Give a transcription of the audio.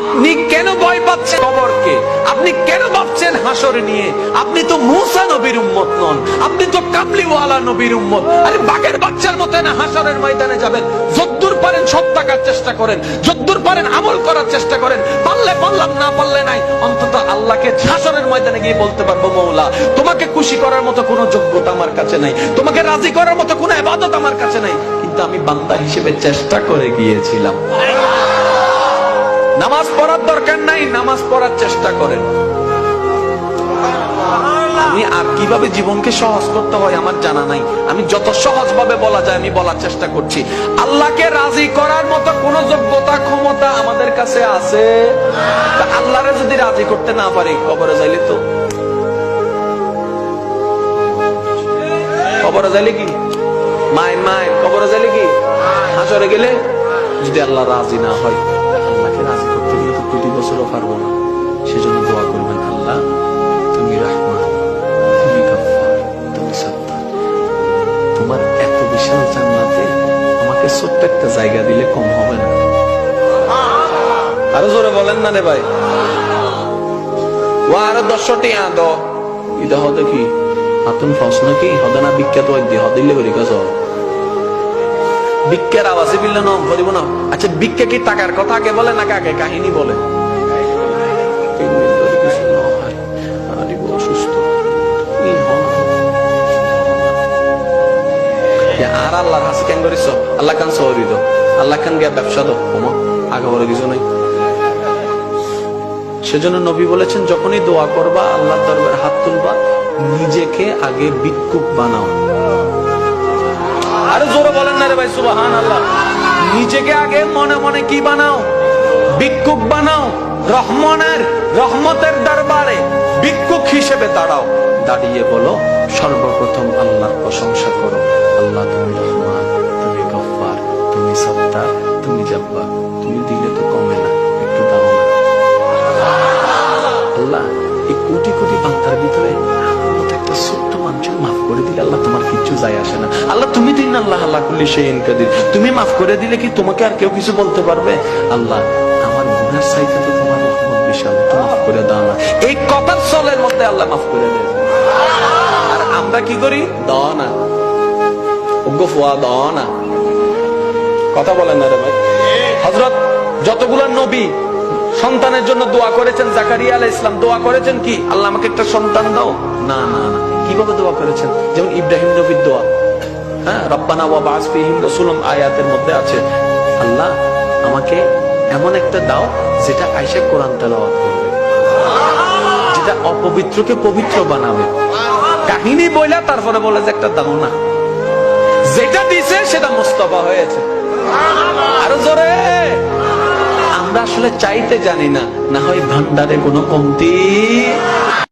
আপনি কেন ভয় পাচ্ছেন কবরকে আপনি কেন ভাবছেন হাসর নিয়ে? আপনি তো মুসা নবীর উম্মত নন। আপনি তো কামলিওয়ালা নবীর উম্মত। আরে বাঘের বাচ্চার মতো না হাসরের ময়দানে যাবেন? যদ্দূর পারেন সব টাকার চেষ্টা করেন। যদ্দূর পারেন আমল করার চেষ্টা করেন। পারলে পারলাম, না পারলে নাই। অন্তত আল্লাহকে হাসরের ময়দানে গিয়ে বলতে পারব, মৌলা, তোমাকে খুশি করার মতো কোনো যোগ্যতা আমার কাছে নাই। তোমাকে রাজি করার মতো কোনো এবাদত আমার কাছে নাই। কিন্তু আমি বান্দা হিসেবে চেষ্টা করে গিয়েছিলাম। নামাজ পড়ার দরকার নাই, নামাজ পড়ার চেষ্টা করেন। আমি আর কীভাবে জীবনকে সহজ করতে হয় আমার জানা নাই। আমি যত সহজ ভাবে বলা যায়, আমি বলার চেষ্টা করছি। আল্লাহকে রাজি করার মতো কোন যোগ্যতা, ক্ষমতা আমাদের কাছে আছে? আল্লাহরে যদি রাজি করতে না পারি, কবরে যাইলে তো? কবরে যাইলে কি? মায় মায় কবরে যাইলে কি? হাসরে গেলে? যদি আল্লাহ রাজি না হয়, আল্লাহকে রাজি তো কোটি বছরও পারব না। সেজন্য দোয়া করবেন আল্লাহ। তুমি রহমান, তুমি তুমি সত্তার। তোমার এত বিশাল জান্নাতে আমাকে ছোট্ট একটা জায়গা দিলে কম হবে না। আরও জোরে বলেন না রে ভাই। ও আরও দশটি আদ। ইদা হতে কি? হাতুন ফস নাকি? হদে না বিখ্যাত ওই হদিল্লে করি কাজ ভিক্ষার আওয়াজে বিল্লে নাম না। আচ্ছা ভিক্ষা কি টাকার কথা আগে বলে না কাকে কাহিনী বলে? আরে। কি আল্লাহর হাসি কেন করিস আল্লাহ খান সহরি দো আল্লাহ খান গিয়া ব্যবসা দো ওমা, আগে বলে কিছু নাই। সেজন্য নবী বলেছেন, যখনই দোয়া করবা আল্লাহ দরবারে হাত তুলবা, নিজেকে আগে ভিক্ষুক বানাও। আরে জোরে বলেন না রে ভাই সুবাহান আল্লাহ নিজেকে আগে মনে মনে কি বানাও? ভিক্ষুক বানাও। রহমানের, রহমতের দরবারে ভিক্ষুক হিসেবে দাঁড়াও। দাঁড়িয়ে বলো, সর্বপ্রথম আল্লাহর প্রশংসা করো। আল্লাহ, তুমি রহমান, তুমি গফার তুমি সত্তা তুমি জব্বার। আসে না। আল্লাহ, তুমি দিন আল্লাহ আল্লাহ করলে সেই ইনকাদির তুমি মাফ করে দিলে কি তোমাকে আর কেউ কিছু বলতে পারবে? আল্লাহ, আমার গুনার সাইতে তো তোমার রহমত বিশাল মাফ করে দাও না এই কথার চলের মধ্যে আল্লাহ মাফ করে দেয় আর আমরা কি করি? দাও না। ওগো ফুয়া, দাও না। কথা বলেন না রে ভাই। হজরত যতগুলো নবী সন্তানের জন্য দোয়া করেছেন, জাকারিয়া আলাহ ইসলাম দোয়া করেছেন কি? আল্লাহ আমাকে একটা সন্তান দাও? না না না। কীভাবে দোয়া করেছেন? যেমন ইব্রাহিম নবীর দোয়া। হ্যাঁ রব্বানা ওয়া বাস ফিহিম রাসূলুম আয়াতের মধ্যে আছে, আল্লাহ আমাকে এমন একটা দাও যেটা আয়েশা কোরআন তেলাওয়াত করবে। যেটা অপবিত্রকে পবিত্র বানাবে। কাহিনী বইলা তারপরে বলে যে একটা দাও না। যেটা দিছে সেটা মুস্তফা হয়েছে। আরও জোরে। আমরা আসলে চাইতে জানি না না হয় ভান্ডারে কোনো কমতি